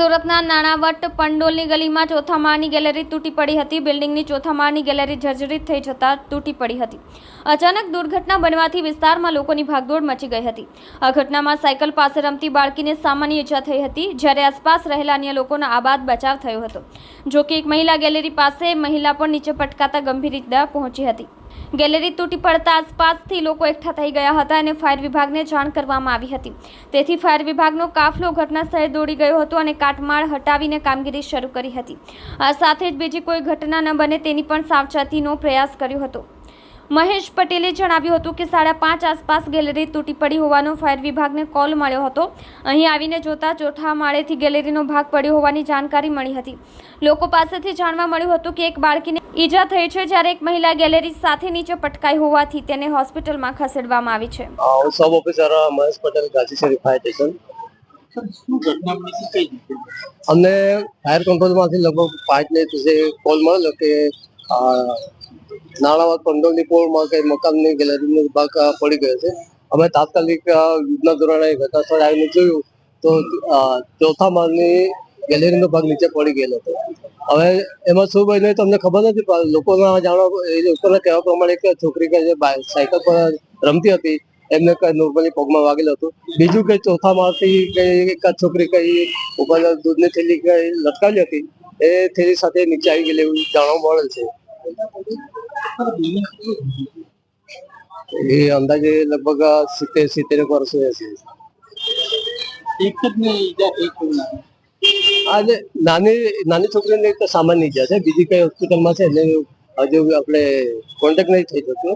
સુરતના નાણાવટ પંડોલની ગલીમાં ચોથા માળની ગેલેરી તૂટી પડી હતી. બિલ્ડિંગની ચોથા માળની ગેલેરી જર્જરિત થઈ જતા તૂટી પડી હતી. અચાનક દુર્ઘટના બનવાથી વિસ્તારમાં લોકોની ભાગદોડ મચી ગઈ હતી. આ ઘટનામાં સાયકલ પાસે રમતી બાળકીને સામાન્ય ઈજા થઈ હતી, જ્યારે આસપાસ રહેલા અન્ય લોકોનો આબાદ બચાવ થયો હતો. જોકે એક મહિલા ગેલેરી પાસે મહિલા પણ નીચે પટકાતા ગંભીર ઈજા પહોંચી હતી. ગેલેરી તૂટી પડતા આસપાસથી લોકો એકઠા થઈ ગયા હતા અને ફાયર વિભાગને જાણ કરવામાં આવી હતી. તેથી ફાયર વિભાગનો કાફલો ઘટના સ્થળે દોડી ગયો હતો અને કાટમાળ હટાવીને કામગીરી શરૂ કરી હતી. આ સાથે જ બીજી કોઈ ઘટના ન બને તેની પણ સાવચેતીનો પ્રયાસ કર્યો હતો. મહેશ પટેલે જણાવ્યું હતું કે સાડા પાંચ આસપાસ ગેલેરી તૂટી પડી હોવાનો ફાયર વિભાગને કોલ મળ્યો હતો. અહીં આવીને જોતા ચોથા માળેથી ગેલેરીનો ભાગ પડ્યો હોવાની જાણકારી મળી હતી. લોકો પાસેથી જાણવા મળ્યું હતું કે એક બાળકીને ઈજા થઈ છે જ્યારે એક મહિલા ગેલેરી સાથે નીચે પટકાઈ હોવાથી તેને હોસ્પિટલમાં ખસેડવામાં આવી છે. સબ ઓફિસર મહેશ પટેલ ગાંધીશરી ફાયર સ્ટેશન. અમને ફાયર કંટ્રોલમાંથી લગભગ પાંચ ને કોલ મળેલો કે અ, નાણાવત પંડોલની પોળમાં કે મકાનની ગેલેરીનો ભાગ પડી ગયો છે. અમે તાત્કાલિક યુદ્ધના ધોરણે ઘટના સ્થળે આવીને જોયું તો ચોથા માળની ગેલેરીનો ભાગ નીચે પડી ગયેલો હતો. હવે એમાં શું બન્યું તમને ખબર નથી પણ લોકોના જાણવા એ લોકોના કહેવા પ્રમાણે એક છોકરી કે જે સાયકલ પર રમતી હતી એમને કઈ નોર્મલી પગમાં વાગેલું હતું. બીજું કઈ ચોથા માળથી કઈ એક છોકરી કઈ ઉપર દૂધની થેલી કઈ લટકાવી હતી એ થેલી સાથે નીચે આવી ગયેલી એવું જાણવા મળેલ છે. એ અંદાજે લગભગ સિત્તેર સિત્તેર વર્ષ હશે એક જ ઈજા એક આજે નાની નાની છોકરીને એક સામાન્ય ઈજા છે બીજી કઈ હોસ્પિટલમાં છે એટલે હજુ આપણે કોન્ટેક્ટ નહીં થઈ શકતો